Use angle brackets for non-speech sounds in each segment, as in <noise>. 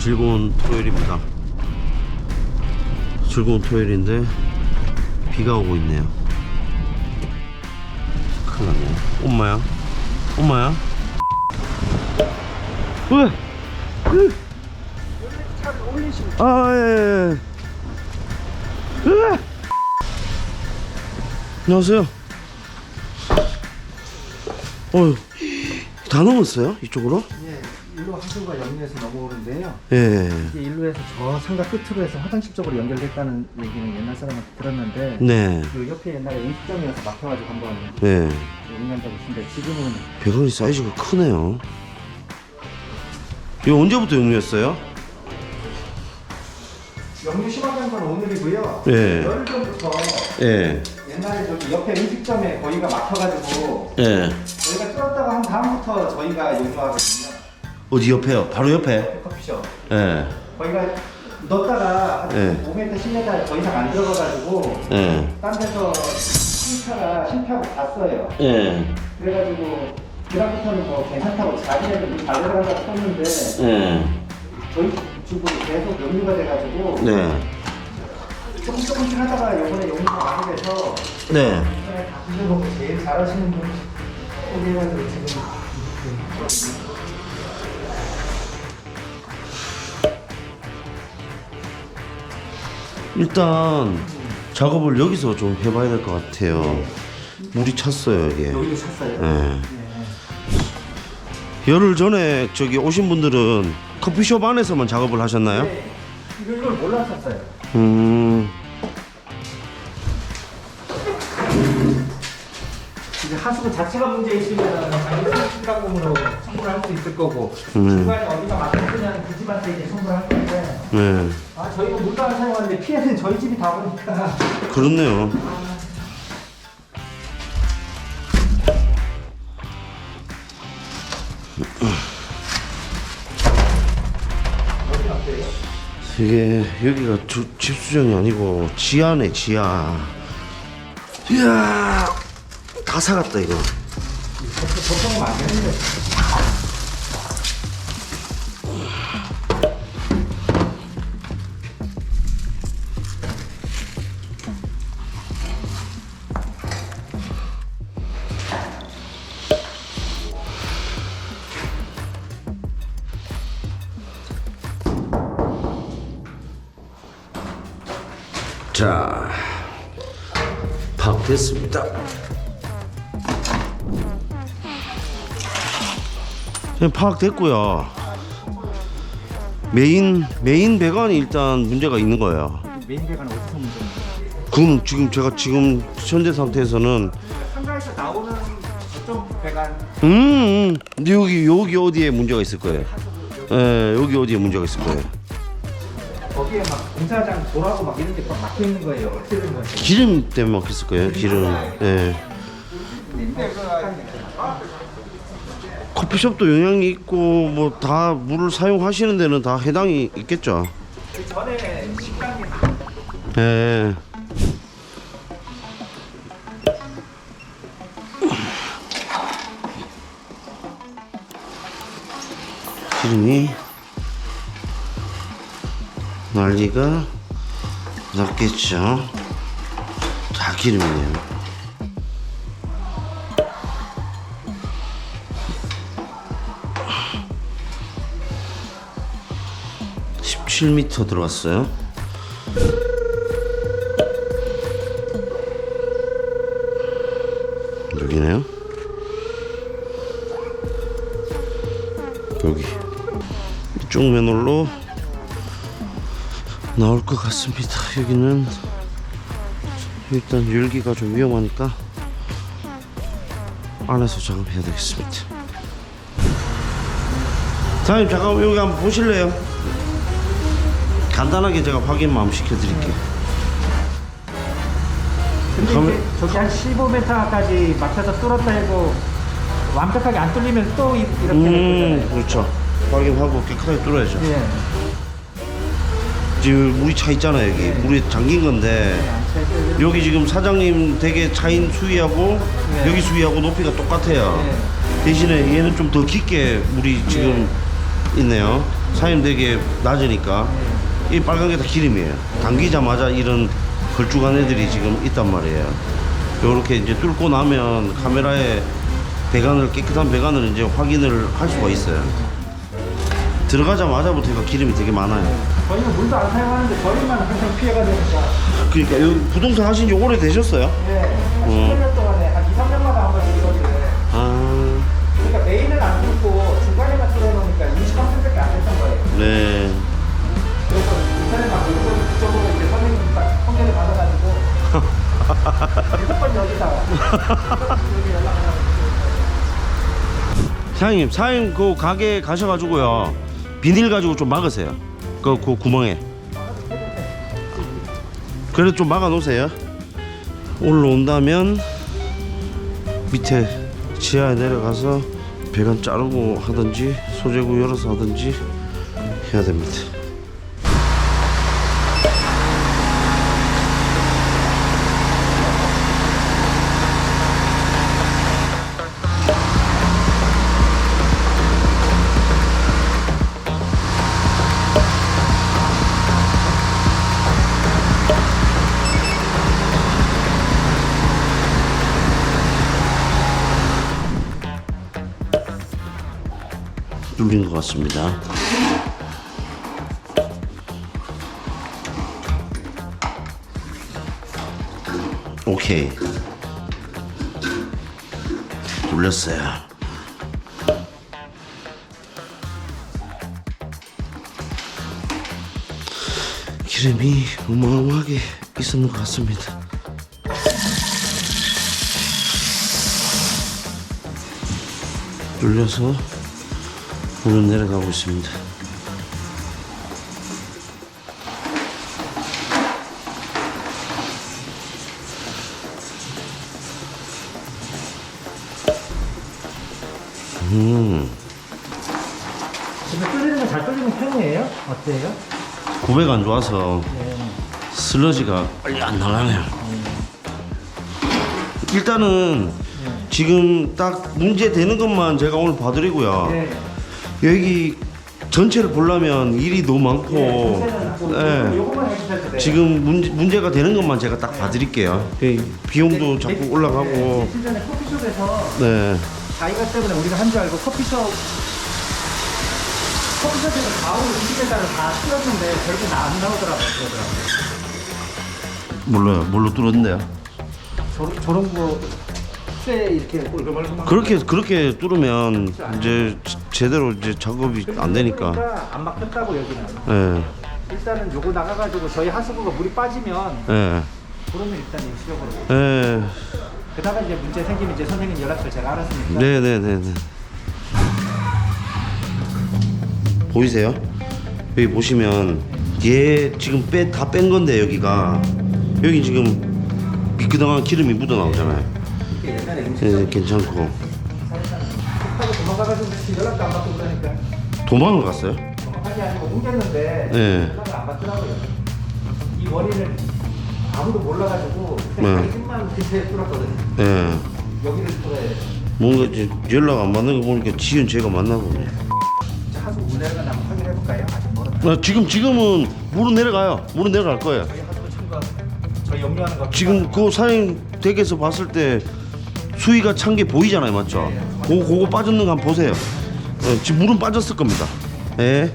즐거운 토요일입니다. 즐거운 토요일인데 비가 오고 있네요. 큰일 났네. 엄마야? 엄마야? 왜? 왜? 아, 예, 예. 으아! 안녕하세요. 어휴, 다 넘었어요? 이쪽으로? 예, 일로 하수가 역류해서 넘어오는데요. 예. 이게 일로에서 저 상가 끝으로 해서 화장실 쪽으로 연결됐다는 얘기는 옛날 사람한테 들었는데 네. 그 옆에 옛날에 음식점이어서 막혀가지고 한번 네. 용납하고 있는데 지금은 배관이 사이즈가 크네요. 이거 언제부터 역류했어요? 역류 심하다는 건 오늘이고요. 예. 열흘 전부터 예. 옛날에 저기 옆에 음식점에 거기가 막혀가지고 예. 저희가 뚫었다가 한 다음부터 저희가 용납하거든요. 어디 옆에요? 바로 옆에? 커피숍. 예. 거기가 넣었다가 한 예. 5m, 10m 더 이상 안 들어가가지고 예. 딴 데서 심차가 심차고 갔어요. 예. 그래가지고 그다음부터는 뭐 괜찮다고 자기네들 이 달려간다고 썼는데 예. 저희 집으로 계속 역류가 돼가지고 네. 조금 조금씩 하다가 이번에 역류가 많이 돼서 네. 다 드셔보고 제일 잘하시는 분 소개해가지고 지금 일단 작업을 여기서 좀 해봐야 될 것 같아요. 물이 찼어요, 이게. 여기로 샀어요. 예. 네. 열흘 전에 저기 오신 분들은 커피숍 안에서만 작업을 하셨나요? 네. 이걸 이걸 몰랐었어요. 음. 이제 하수구 자체가 문제 있으면 당연히 신강금으로 청구를 할 수 있을 거고 음. 중간에 어디가 막혔으면 그 집한테 이제 청구를 할 건데 네. 아 저희가 물건을 사용하는데 피해는 저희 집이 다 보니까 그렇네요. 이게 여기가 주, 집 수정이 아니고 지하네 지하. 이야 다 사갔다 이거. 보통은 안 되는데 자 파악됐습니다. 그냥 파악됐고요. 메인 메인 배관이 일단 문제가 있는 거예요. 메인 배관은 어디서 문제인가요? 그럼 지금 제가 지금 현재 상태에서는 상가에서 나오는 저쪽 배관 음, 음 여기 여기 어디에 문제가 있을 거예요. 예, 여기 어디에 문제가 있을 거예요. 거기에 막 공사장 돌하고 막 이런 데막 막혀 있는 거예요. 어떻게 된 거예요? 기름 때문에 막혔을 거예요. 기름. 예. 커피숍도 영향이 있고 뭐 다 물을 사용하시는 데는 다 해당이 있겠죠. 그 전에 식당이 예. 기름이 난리가 났겠죠. 다 기름이네요. (17m) 들어왔어요. 여기네요. 여기 이쪽 맨홀로 나올 것 같습니다. 여기는 일단 열기가 좀 위험하니까 안에서 작업해야 되겠습니다. 사장님 잠깐 여기 한번 보실래요? 간단하게 제가 확인만 시켜드릴게요. 근데 이제 저기 한 15m까지 막혀서 뚫었다 해도 완벽하게 안 뚫리면 또 이- 이렇게 될 음, 거잖아요. 그렇죠. 확인하고 깨끗하게 뚫어야죠. 예. 지금 물이 차 있잖아요 여기 물이 잠긴 건데. 여기 지금 사장님 댁에 차인 수위하고 네. 여기 수위하고 높이가 똑같아요 네. 대신에 얘는 좀 더 깊게 물이 지금 있네요 사장님 되게 낮으니까 이 빨간 게 다 기름이에요. 당기자마자 이런 걸쭉한 애들이 지금 있단 말이에요. 요렇게 이제 뚫고 나면 카메라에 배관을 깨끗한 배관을 이제 확인을 할 수가 있어요. 들어가자마자부터 기름이 되게 많아요. 저희는 물도 안 사용하는데 저희만 항상 피해가 되니까. 그러니까 요 부동산 하신 지 오래 되셨어요? 네. 한 음. 10년 동안에 한 2, 3년마다 한 번씩 이러는데. 아, 그러니까 메인은 안 뚫고 중간에만 뚫어놓으니까 20%밖에 안 됐던 거예요. 네. 그래서 인터넷 막 이쪽, 이쪽으로 이제 선생님 딱 통계를 받아가지고 <laughs> 무조건 여기다가 여기 연락하라고. 사장님, 사장님 그 가게 가셔가지고요 비닐 가지고 좀 막으세요. 그, 그 구멍에. 그래도 좀 막아 놓으세요. 올라온다면 밑에 지하에 내려가서 배관 자르고 하든지 소재구 열어서 하든지 해야 됩니다. 뚫린 것 같습니다. 오케이. 뚫렸어요. 기름이 어마어마하게 있었는 것 같습니다. 뚫려서 물은 내려가고 있습니다. 음, 지금 뚫리는 건 잘 뚫리는 편이에요? 어때요? 구배가 안 좋아서 네. 슬러지가 빨리 안 나가네요. 일단은 지금 딱 문제 되는 것만 제가 오늘 봐드리고요. 네. 여기 전체를 보려면 일이 너무 많고, 예. 해주셔도 돼요. 지금 문제, 문제가 되는 것만 제가 딱 봐드릴게요. 예, 비용도 자꾸 올라가고, 네, 전에 커피숍에서 네. 자기가 때문에 우리가 한 줄 알고 커피숍 커피숍에서 가오를 20개달을 다 틀었는데 결국 나 안 나오더라고요. 그러더라고요. 몰라요. 뭘로 뚫었는데요? 저런, 저런 거 쇠 이렇게 그렇게 그렇게 뚫으면 이제 지- 제대로 이제 작업이 안 되니까. 그러니까 안 막혔다고 여기는. 예, 일단은 요거 나가가지고 저희 하수구가 물이 빠지면 예, 그러면 일단 일시적으로. 예. 그다가 이제 문제 생기면 이제 선생님 연락처 제가 알았으니까. 네, 네, 네, 네. 보이세요? 여기 보시면 얘 지금 빼 다 뺀 건데 여기가 여기 지금 미끄덩한 기름이 묻어 나오잖아요. 음식 예, 괜찮고 하고 도망가가지고 지금 연락도 안 받고 그러니까 도망을 갔어요? 도망가지 아니고 옮겼는데 네. 연락을 안 받더라고요. 이 원인을 아무도 몰라가지고 네. 그냥 자기 집만 근처에 뚫었거든요. 예. 여기를 뚫어야 돼. 뭔가 이제 연락 안 받는 거 보니까 지은 제가 맞나 보네. 하수 물 내려가나 한번 확인해볼까요? 아직 멀었다. 아, 지금 지금은 물은 내려가요. 물은 내려갈 거예요. 저희 하수구 친구가 저희 염려하는 거 지금 그 사장님 댁에서 봤을 때 수위가 찬 게 보이잖아요, 맞죠? 그거, 그거 빠졌는 거 한번 보세요. 어, 지금 물은 빠졌을 겁니다. 예.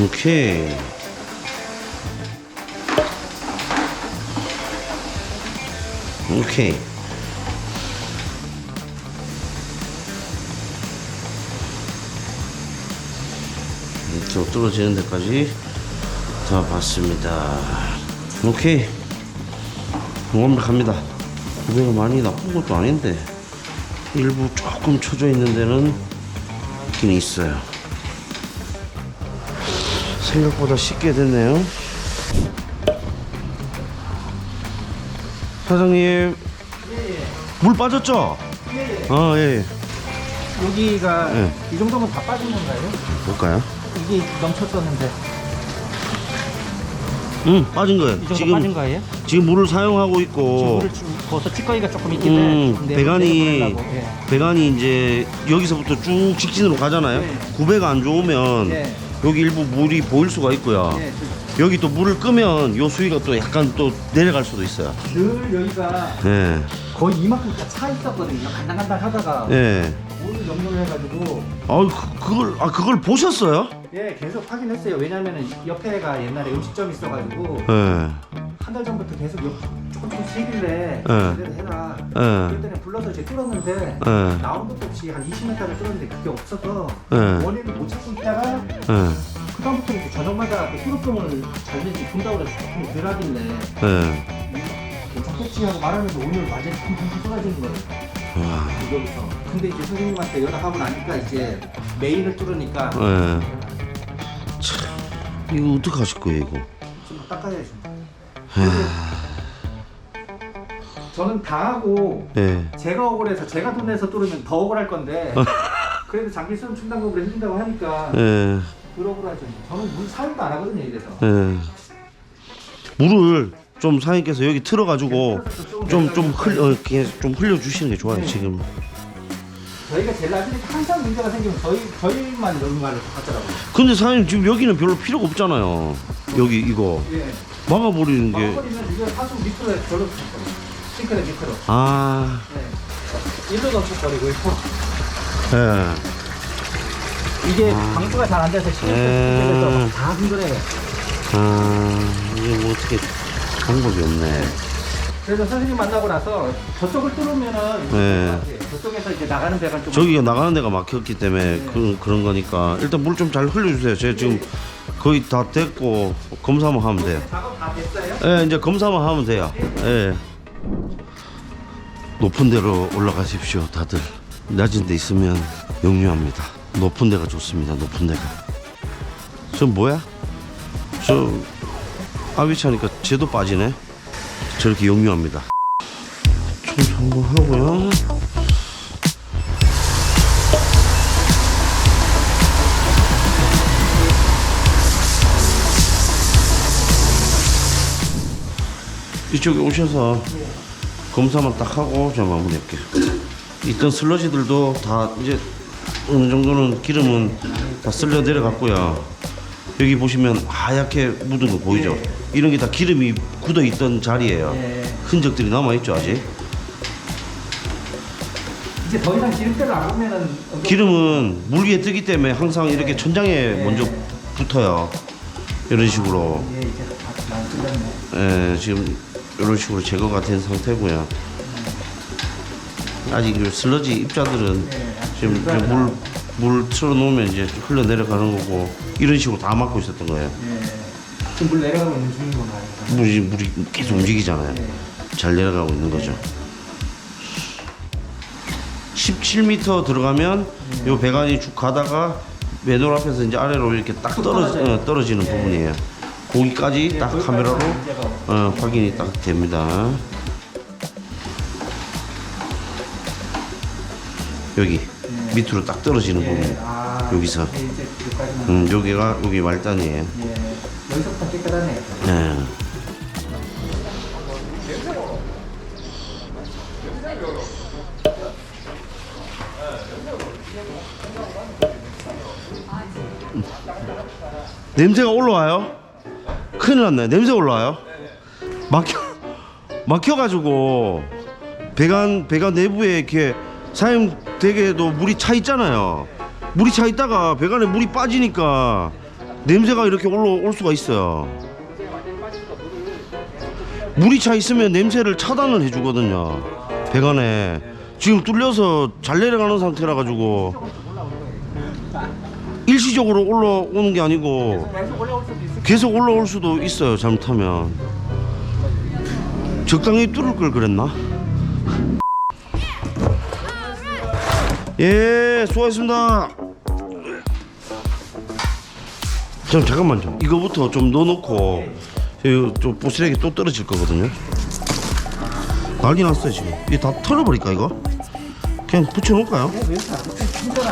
오케이. 오케이. 저 떨어지는 데까지 다 봤습니다. 오케이. 완벽합니다. 구배가 많이 나쁜 것도 아닌데 일부 조금 쳐져 있는 데는 있긴 있어요. 생각보다 쉽게 됐네요. 사장님, 물 빠졌죠? 아, 예. 예. 여기가 네. 이 정도면 다 빠진 건가요? 볼까요? 이게 넘쳤었는데 응 빠진 거예요 이 정도 지금 빠진 거예요? 지금 물을 사용하고 있고 물을 좀 부어서 찌꺼기가 조금 있긴 음, 해. 배관이. 예. 배관이 이제 여기서부터 쭉 직진으로 가잖아요 네. 구배가 안 좋으면 네. 여기 일부 물이 보일 수가 있고요 예, 여기 또 물을 끄면 요 수위가 또 약간 또 내려갈 수도 있어요 늘 여기가 예. 거의 이만큼 다 차 있었거든요. 간당간당 하다가 예. 오늘 연결을 해가지고 아 그, 그걸 아 그걸 보셨어요? 예 계속 확인했어요. 왜냐면은 옆에가 옛날에 음식점 있어가지고 예. 한 달 전부터 계속 옆 조금 조금씩 해길래 네. 그래도 해라. 예. 그랬더니 불러서 이제 뚫었는데 예. 나온 것도 없이 한 20m를 뚫었는데 그게 없어서 네. 원인을 못 찾고 있다가 예. 그다음부터 이제 저녁마다 그 히로병을 잘 내지 본다고 그래서 조금 덜 하길래 예. 괜찮겠지 하고 말하면서 오늘 완전히 팡팡 쏟아지는 거예요. 와. 그거부터. 근데 이제 선생님한테 연락하고 나니까 이제 메인을 뚫으니까 예. 참 이거 어떻게 하실 거예요 이거? 좀 닦아야죠. 저는 당하고 예. 제가 억울해서 제가 돈 내서 뚫으면 더 억울할 건데 <laughs> 그래도 장기 수용 충당금을 해준다고 하니까 예. 그 억울하죠. 저는 물 사용도 안 하거든요 이래서. 예. 물을 좀 사장님께서 여기 틀어가지고 좀 좀 흘려 어, 이렇게 좀 흘려 주시는 게 좋아요 지금. 저희가 제일 나중에 항상 문제가 생기면 저희 저희만 이런 말을 하더라고요. 근데 사장님 지금 여기는 별로 필요가 없잖아요. 여기 이거 예. 막아버리는 게. 막걸리는 이거 하수 밑으로 저로 싱크대 밑으로. 아. 네. 일로 넘쳐 버리고 있고 예. 이게 방수가 잘 안 돼서 음. 시멘트 다 힘들어요. 아 이게 뭐 어떻게 방법이 없네. 그래서 선생님 만나고 나서 저쪽을 뚫으면은 네. 저쪽에서 이제 나가는 데가 좀 저기가 나가는 데가 막혔기 때문에 그, 그런 거니까 일단 물 좀 잘 흘려주세요. 제가 지금 거의 다 됐고 검사만 하면 돼요. 작업 다 됐어요? 예, 이제 검사만 하면 돼요. 예. 높은 데로 올라가십시오, 다들. 낮은 데 있으면 역류합니다. 높은 데가 좋습니다, 높은 데가. 저 뭐야? 저 아비차니까 쟤도 빠지네. 저렇게 역류합니다. 좀 한번 하고요. 이쪽에 오셔서 검사만 딱 하고 제가 마무리할게요. 있던 슬러지들도 다 이제 어느 정도는 기름은 다 쓸려 내려갔고요. 여기 보시면 하얗게 묻은 거 보이죠? 이런 게 다 기름이 굳어 있던 자리예요. 네. 흔적들이 남아 있죠 아직. 이제 더 이상 기름때를 안 보면은 기름은 물 위에 뜨기 때문에 항상 이렇게 천장에 먼저 붙어요. 이런 식으로. 예, 이제 다 뚫렸네. 예, 지금 이런 식으로 제거가 된 상태고요. 아직 이 슬러지 입자들은 지금 이제 물, 물 틀어놓으면 이제 흘러 내려가는 거고 이런 식으로 다 막고 있었던 거예요. 예. 지금 물 내려가고 있는 중인 건가요? 물이, 물이 계속 움직이잖아요. 잘 내려가고 있는 거죠. 17m 들어가면 요 배관이 쭉 가다가 맨홀 앞에서 이제 아래로 이렇게 딱 떨어지, 어, 떨어지는 부분이에요. 거기까지 딱 카메라로 어, 확인이 딱 됩니다. 여기 밑으로 딱 떨어지는 부분. 아, 여기서. 예, 이제 여기까지만. 음, 여기가 여기 말단이에요. 예. 여기서부터 깨끗하네요. 네. 냄새가 올라와요? 큰일 났네. 냄새 올라와요? 막혀 <laughs> 막혀가지고 배관 배관 내부에 이렇게 사용 대게도 물이 차 있잖아요. 물이 차 있다가 배관에 물이 빠지니까 냄새가 이렇게 올라올 수가 있어요. 물이 차 있으면 냄새를 차단을 해주거든요. 배관에 지금 뚫려서 잘 내려가는 상태라 가지고 일시적으로 올라오는 게 아니고 계속 올라올 수도 있어요. 잘못하면 적당히 뚫을 걸 그랬나? 예, 수고하셨습니다. 좀 잠깐만 좀 이거부터 좀 넣어놓고 이거 좀 보스레기 또 떨어질 거거든요. 난리 났어요 지금. 이게 다 털어버릴까 이거? 그냥 붙여놓을까요?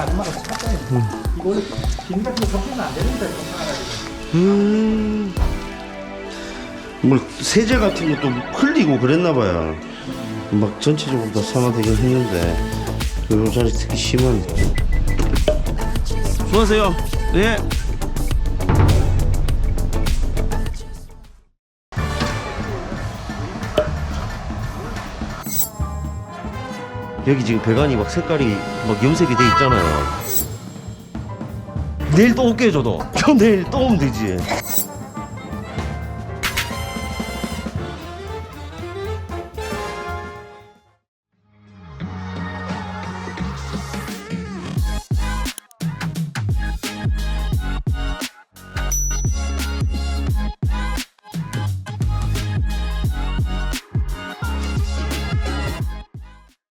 아줌마가. 이거 안 되는데 이거 하나가지고. 음. 뭐 세제 같은 것도 흘리고 그랬나 봐요. 막 전체적으로 다 산화되긴 했는데 요 자리 특히 심한. 수고하세요. 네. 여기 지금 배관이 막 색깔이 막 염색이 돼 있잖아요. 내일 또 올게 저도. 형 <laughs> 내일 또 오면 되지.